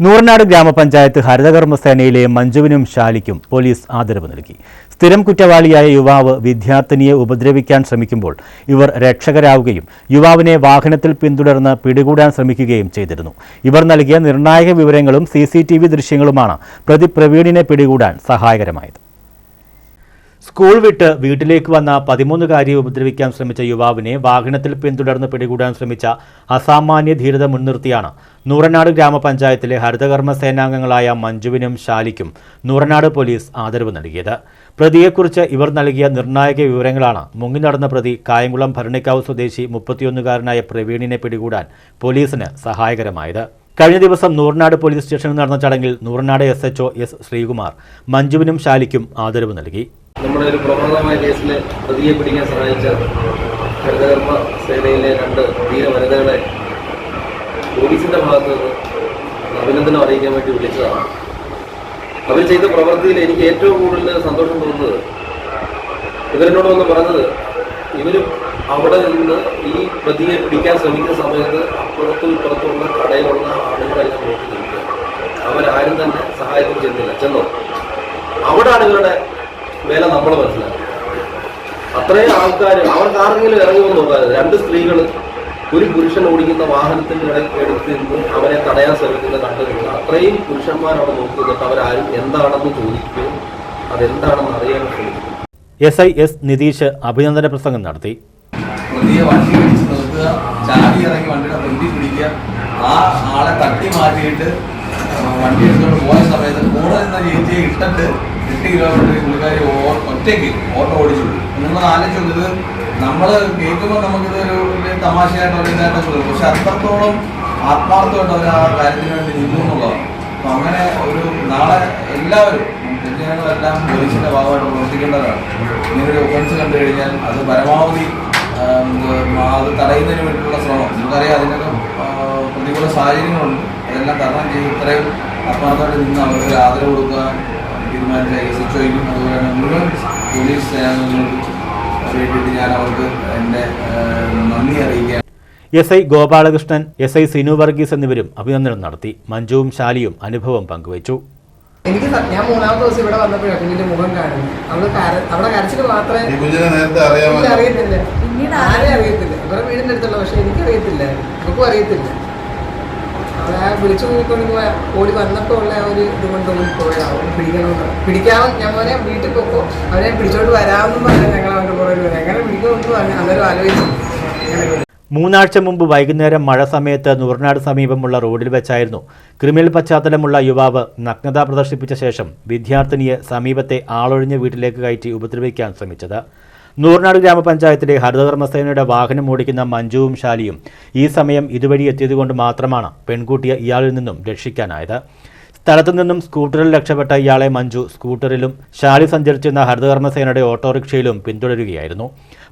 നൂറനാട് ഗ്രാമപഞ്ചായത്ത് ഹരിതകർമ്മസേനയിലെ മഞ്ജുവിനും ശാലിക്കും പോലീസ് ആദരവ് നൽകി. സ്ഥിരം കുറ്റവാളിയായ യുവാവ് വിദ്യാർത്ഥിനിയെ ഉപദ്രവിക്കാൻ ശ്രമിക്കുമ്പോൾ ഇവർ രക്ഷകരാവുകയും യുവാവിനെ വാഹനത്തിൽ പിന്തുടർന്ന് പിടികൂടാൻ ശ്രമിക്കുകയും ചെയ്തിരുന്നു. ഇവർ നൽകിയ നിർണായക വിവരങ്ങളും സി ദൃശ്യങ്ങളുമാണ് പ്രതി പ്രവീണിനെ പിടികൂടാൻ സഹായകരമായത്. സ്കൂൾ വിട്ട് വീട്ടിലേക്ക് വന്ന പതിമൂന്നുകാരിയെ ഉപദ്രവിക്കാൻ ശ്രമിച്ച യുവാവിനെ വാഹനത്തിൽ പിന്തുടർന്ന് പിടികൂടാൻ ശ്രമിച്ച അസാമാന്യ ധീരത മുൻനിർത്തിയാണ്. നൂറനാട് ഗ്രാമപഞ്ചായത്തിലെ ഹരിതകർമ്മ സേനാംഗങ്ങളായ മഞ്ജുവിനും ശാലിക്കും നൂറനാട് പോലീസ് ആദരവ് നൽകിയത്. പ്രതിയെക്കുറിച്ച് ഇവർ നൽകിയ നിർണായക വിവരങ്ങളാണ് മുങ്ങി നടന്ന പ്രതി കായംകുളം ഭരണിക്കാവ് സ്വദേശി മുപ്പത്തിയൊന്നുകാരനായ പ്രവീണിനെ പിടികൂടാൻ പോലീസിന് സഹായകരമായത്. കഴിഞ്ഞ ദിവസം നൂറനാട് പോലീസ് സ്റ്റേഷനിൽ നടന്ന ചടങ്ങിൽ നൂറനാട് എസ് എസ് ശ്രീകുമാർ മഞ്ജുവിനും ശാലിക്കും ആദരവ് നൽകി. നമ്മുടെ ഒരു പ്രമാദമായ കേസിൽ പ്രതിയെ പിടിക്കാൻ സഹായിച്ച ഹരിതകർമ്മ സേനയിലെ രണ്ട് ധീര വനിതകളെ പോലീസിന്റെ ഭാഗത്ത് നിന്ന് അഭിനന്ദനം അറിയിക്കാൻ വേണ്ടി വിളിച്ചതാണ്. അവർ ചെയ്ത പ്രവൃത്തിയിൽ എനിക്ക് ഏറ്റവും കൂടുതൽ സന്തോഷം തോന്നുന്നത് ഇവരെന്നോട് വന്ന് പറഞ്ഞത് ഇവരും അവിടെ നിന്ന് ഈ പ്രതിയെ പിടിക്കാൻ ശ്രമിക്കുന്ന സമയത്ത് അപ്പുറത്തും ഇപ്പുറത്തുള്ള കടയിലുള്ള ആളുകളെല്ലാം നോക്കി നിൽക്കുക അവരാരും തന്നെ സഹായത്തിന് ചെന്നില്ല. ചെന്നോ? ഇവരുടെ വില നമ്മൾ മനസ്സിലാക്കും. അത്രയും ആൾക്കാർ അവർക്ക് ആരെങ്കിലും ഇറങ്ങുമെന്ന് നോക്കാതെ രണ്ട് സ്ത്രീകൾ ഒരു പുരുഷൻ ഓടിക്കുന്ന വാഹനത്തിന്റെ ഇടയ്ക്ക് എടുത്ത് നിന്ന് അവരെ തടയാൻ ശ്രമിക്കുന്ന കണ്ടിട്ടുണ്ട് അത്രയും പുരുഷന്മാർ അവിടെ നോക്കി നിന്നിട്ട് അവരാരും എന്താണെന്ന് ചോദിക്കുകയും അതെന്താണെന്ന് അറിയാൻ ശ്രമിക്കും എസ് ഐ എസ് നിതീഷ് അഭിനന്ദന പ്രസംഗം നടത്തി. പുതിയ വണ്ടി പിടിച്ച് നിർത്തുക ചാടി ഇറങ്ങി വണ്ടിയുടെ ഫ്രണ്ടിൽ പിടിക്കുക ആ ആളെ തട്ടി മാറ്റിയിട്ട് വണ്ടി എടുത്തുകൊണ്ട് പോയ സമയത്ത് കൂടെ നിന്ന ചേച്ചിയെ ഇട്ടിട്ട് എട്ട് കിലോമീറ്റർ ഓ- ഒറ്റയ്ക്ക് ഓട്ടോ ഓടിച്ചു നിങ്ങൾ ആലോചിച്ചത് നമ്മൾ കേൾക്കുമ്പോൾ നമുക്കിത് ഒരു തമാശയായിട്ടോ ഇതായിട്ട് തോന്നും. പക്ഷെ അത്രത്തോളം ആത്മാർത്ഥമായിട്ട് അവർ ആ കാര്യത്തിന് വേണ്ടി നിന്നു എന്നുള്ളതാണ്. അപ്പം അങ്ങനെ ഒരു നാളെ എല്ലാവരും പൊതുജനങ്ങളെല്ലാം പോലീസിന്റെ ഭാഗമായിട്ട് പ്രവർത്തിക്കേണ്ടതാണ്. ഇങ്ങനൊരു ഒഫൻസ് കണ്ടു കഴിഞ്ഞാൽ അത് പരമാവധി അത് തടയുന്നതിന് വേണ്ടിയിട്ടുള്ള ശ്രമം. നമുക്കറിയാം അതിനൊക്കെ പ്രതികൂല സാഹചര്യങ്ങളുണ്ട്. അതെല്ലാം തരണം ചെയ്ത് ഇത്രയും ആത്മാർത്ഥമായിട്ട് നിന്ന് അവർക്ക് ആദരവ് കൊടുക്കാൻ തീരുമാനിച്ച എസ് എച്ച് ഒയ്ക്കും അതുപോലെ തന്നെ മുഴുവൻ പോലീസ് സേനാംഗങ്ങൾക്കും വേണ്ടിയിട്ട് ഞാൻ അവർക്ക് എന്റെ നന്ദി അറിയിക്കാൻ S I Gopalakrishnan S I Sinu Varghese എന്നിവരും അഭിനന്ദനം നടത്തി. മഞ്ജുവും ശാലിയും അനുഭവം പങ്കുവച്ചു. എനിക്ക് ഞാൻ മൂന്നാമത്തെ ദിവസം ഇവിടെ വന്നപ്പോഴാണ് കുഞ്ഞിന്റെ മുഖം കാണുന്നത്. അവൾ അവിടെ കരച്ചിൽ മാത്രമേ അറിയത്തില്ല ആരെ അറിയത്തില്ല. ഇവരുടെ വീടിന്റെ അടുത്തുള്ള പക്ഷെ എനിക്കറിയത്തില്ല. അറിയത്തില്ല. അവളെ വിളിച്ചു നോക്കിക്കൊണ്ട് പോയ ഓടി വന്നപ്പോൾ ഉള്ള ഒരു ഇത് കൊണ്ട് ഓടി പോയതാണ് പിടിക്കണമെന്ന് പിടിക്കാവും? ഞാൻ മോനെ വീട്ടിൽ പോക്കോ. അവനെ പിടിച്ചോണ്ട് വരാമെന്നും പറഞ്ഞു ഞങ്ങൾ അവന്റെ പുറകിൽ വരാം. എങ്ങനെ പിടിക്കുമെന്ന് പറഞ്ഞു. അന്നേരം ആലോചിച്ചു. മൂന്നാഴ്ച മുമ്പ് വൈകുന്നേരം മഴ സമയത്ത് നൂറിനാട് സമീപമുള്ള റോഡിൽ വെച്ചായിരുന്നു. ക്രിമിനൽ പശ്ചാത്തലമുള്ള യുവാവ് നഗ്നത പ്രദർശിപ്പിച്ച ശേഷം വിദ്യാർത്ഥിനിയെ സമീപത്തെ ആളൊഴിഞ്ഞ വീട്ടിലേക്ക് കയറ്റി ഉപദ്രവിക്കാൻ ശ്രമിച്ചത്. നൂറിനാട് ഗ്രാമപഞ്ചായത്തിലെ ഹരിതകർമ്മസേനയുടെ വാഹനം ഓടിക്കുന്ന മഞ്ജുവും ശാലിയും ഈ സമയം ഇതുവഴി എത്തിയതുകൊണ്ട് മാത്രമാണ് പെൺകുട്ടിയെ ഇയാളിൽ നിന്നും രക്ഷിക്കാനായത്. സ്ഥലത്തു നിന്നും സ്കൂട്ടറിൽ രക്ഷപ്പെട്ട ഇയാളെ മഞ്ജു സ്കൂട്ടറിലും ശാലി സഞ്ചരിച്ചിരുന്ന ഹരിതകർമ്മസേനയുടെ ഓട്ടോറിക്ഷയിലും പിന്തുടരുകയായിരുന്നു.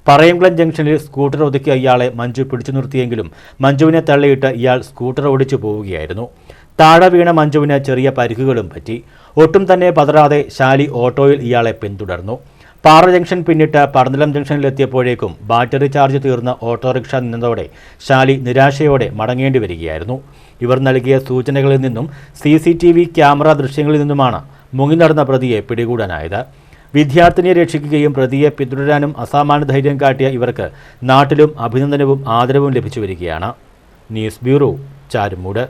പറയംകുളം ജംഗ്ഷനിൽ സ്കൂട്ടർ ഒതുക്കിയ ഇയാളെ മഞ്ജു പിടിച്ചു നിർത്തിയെങ്കിലും മഞ്ജുവിനെ തള്ളിയിട്ട് ഇയാൾ സ്കൂട്ടർ ഓടിച്ചു പോവുകയായിരുന്നു. താഴെ വീണ മഞ്ജുവിന് ചെറിയ പരിക്കുകളും പറ്റി. ഒട്ടും തന്നെ പതറാതെ ശാലി ഓട്ടോയിൽ ഇയാളെ പിന്തുടർന്നു. പാറ ജംഗ്ഷൻ പിന്നിട്ട് പടനിലം ജംഗ്ഷനിലെത്തിയപ്പോഴേക്കും ബാറ്ററി ചാർജ് തീർന്ന ഓട്ടോറിക്ഷ നിന്നതോടെ ശാലി നിരാശയോടെ മടങ്ങേണ്ടി വരികയായിരുന്നു. ഇവർ നൽകിയ സൂചനകളിൽ നിന്നും C C T V camera ദൃശ്യങ്ങളിൽ നിന്നുമാണ് മുങ്ങി നടന്ന പ്രതിയെ പിടികൂടാനായത്. വിദ്യാർത്ഥിനിയെ രക്ഷിക്കുകയും പ്രതിയെ പിന്തുടരാനും അസാമാന്യ ധൈര്യം കാട്ടിയ ഇവർക്ക് നാട്ടിലും അഭിനന്ദനവും ആദരവും ലഭിച്ചു വരികയാണ്. News bureau Charummoodu.